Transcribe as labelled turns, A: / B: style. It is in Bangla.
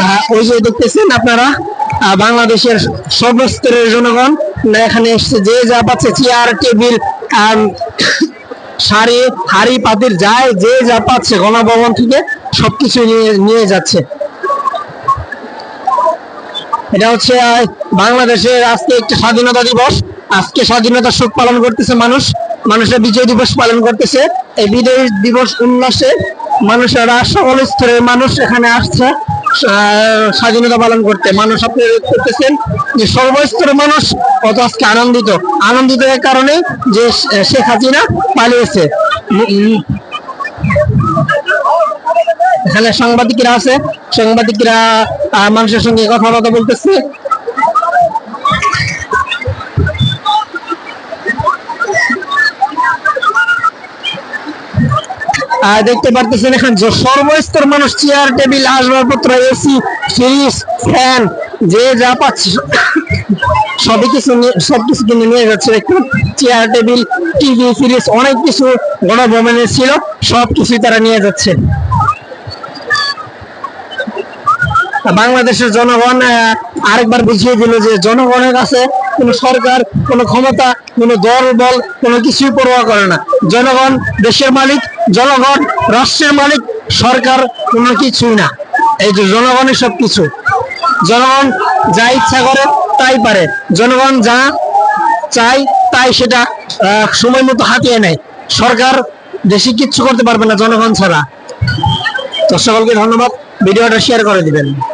A: আহ, ওই যে দেখতেছেন আপনারা? বাংলাদেশের সর্বস্তরের জনগণ এখানে এসছে যে যা পাচ্ছে চেয়ার টেবিল শাড়ি হাড়ি পাতির যায় যে যা পাচ্ছে গণভবন থেকে সবকিছু নিয়ে নিয়ে যাচ্ছে। এটা হচ্ছে বাংলাদেশের আজকে একটি স্বাধীনতা দিবস। আজকে স্বাধীনতা শোক পালন করতেছে মানুষ, মানুষের বিজয় দিবস পালন করতেছে। এই বিজয় দিবস উল্লাসে মানুষেরা সকল স্তরের মানুষ এখানে আসছে স্বাধীনতা পালন করতে। মানুষ আপনি করতেছেন যে সর্বস্তরের মানুষ কত আজকে আনন্দিত। আনন্দিত এর কারণে যে শেখ হাসিনা পালিয়েছে। এখানে সাংবাদিকরা আছে, সাংবাদিকরা মানুষের সঙ্গে কথাবার্তা বলতেছে। দেখতে পারতেছেন এখানে যে সর্বস্তর মানুষ চেয়ার টেবিল আসবাবপত্র এসি ফ্রিজ ফ্যান যে যা পাচ্ছে, সবই কিছু নিয়ে- সবকিছু কিনে নিয়ে যাচ্ছে। একটু চেয়ার টেবিল টিভি ফ্রিজ অনেক কিছু গণভবনে ছিল সবকিছুই তারা নিয়ে যাচ্ছে। বাংলাদেশের জনগণ আরেকবার বুঝিয়ে দিল যে জনগণের কাছে কোনো সরকার, কোনো ক্ষমতা, কোনো দল, বল, কোনো কিছুই পরোয়া করে না। জনগণ, দেশের মালিক জনগণ, রাষ্ট্রের মালিক, সরকার, কোনো কিছুই না। এই যে জনগণের সব কিছু জনগণ যা ইচ্ছা করে তাই পারে। জনগণ যা চাই তাই সেটা সময় মতো হাতিয়ে নেয়। সরকার দেশে কিচ্ছু করতে পারবে না জনগণ ছাড়া। তো সকলকে ধন্যবাদ। ভিডিওটা শেয়ার করে দিবেন।